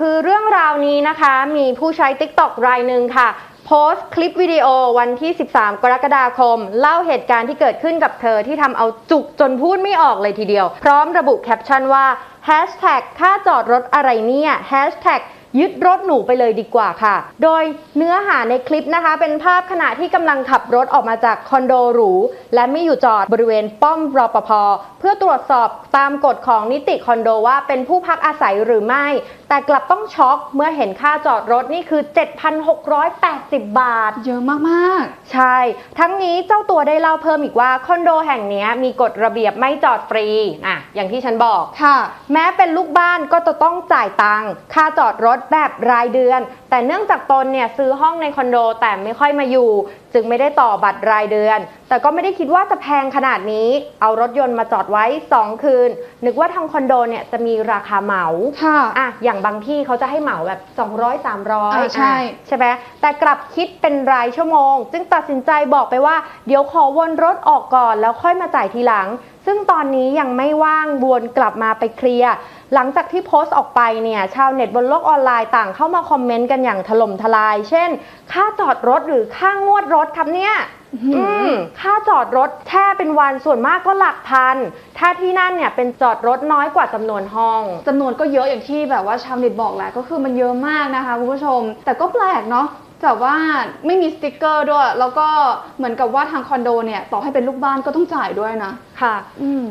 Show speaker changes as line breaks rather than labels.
คือเรื่องราวนี้นะคะมีผู้ใช้ TikTok รายหนึ่งค่ะ โพสต์คลิปวิดีโอวันที่ 13 กรกฎาคม เล่าเหตุการณ์ที่เกิดขึ้นกับเธอที่ทำเอาจุกจนพูดไม่ออกเลยทีเดียว พร้อมระบุแคปชั่นว่า Hashtag ค่าจอดรถอะไรเนี่ย Hashtag ยึดรถหนูไปเลยดีกว่าค่ะ โดยเนื้อหาในคลิปนะคะ เป็นภาพขณะที่กำลังขับรถออกมาจากคอนโดหรู และไม่อยู่จอดบริเวณป้อมรปภเพื่อตรวจสอบตามกฎของนิติคอนโดว่าเป็นผู้พักอาศัยหรือไม่ แต่กลับต้องช็อกเมื่อเห็นค่าจอดรถนี่คือ 7,680 บาท
เยอะมาก
ใช่ ทั้งนี้เจ้าตัวได้เล่าเพิ่มอีกว่าคอนโดแห่งเนี้ยมีกฎระเบียบไม่จอดฟรีอะอย่างที่ฉันบอก
ๆค่ะ
แม้เป็นลูกบ้านก็จะต้องจ่ายตังค่าจอดรถแบบรายเดือน แต่เนื่องจากตนเนี่ยซื้อห้องในคอนโดแต่ไม่ค่อยมาอยู่ จึงไม่ได้ต่อบัตรรายเดือน แต่ก็ไม่ได้คิดว่าจะแพงขนาดนี้ เอารถยนต์มาจอดไว้ 2 คืน นึกว่าทางคอนโดเนี่ยจะมีราคาเหมา
ค่ะ
อะอย่างบางที่เขาจะให้เหมาแบบ 200 300
อ่าใช่
อะใช่ไหมแต่กลับคิดเป็นรายชั่วโมง จึงตัดสินใจบอกไปว่าเดี๋ยวขอวนรถออกก่อนแล้วค่อยมาจ่ายทีหลัง ซึ่งตอนนี้ยังไม่ว่างวนกลับมาไปเคลียร์หลังจากที่โพสต์ออกไปเนี่ยชาวเน็ตบนโลกออนไลน์ต่างเข้ามาคอมเมนต์กันอย่างถล่มทลาย เช่น ค่าจอดรถหรือค่างวดรถครับเนี่ยอืมค่าจอดรถแค่เป็นวันส่วนมากก็หลักพัน ถ้าที่นั่นเนี่ยเป็นจอดรถน้อยกว่าจำนวนห้อง
จำนวนก็เยอะอย่างที่แบบว่าชาวเน็ตบอกแหละก็คือมันเยอะมากนะคะคุณผู้ชม แต่ก็แปลกเนาะแต่ว่าไม่มีสติกเกอร์ด้วย แล้วก็เหมือนกับว่าทางคอนโดเนี่ยต่อให้เป็นลูกบ้านก็ต้องจ่ายด้วยนะ
ค่ะ
อืม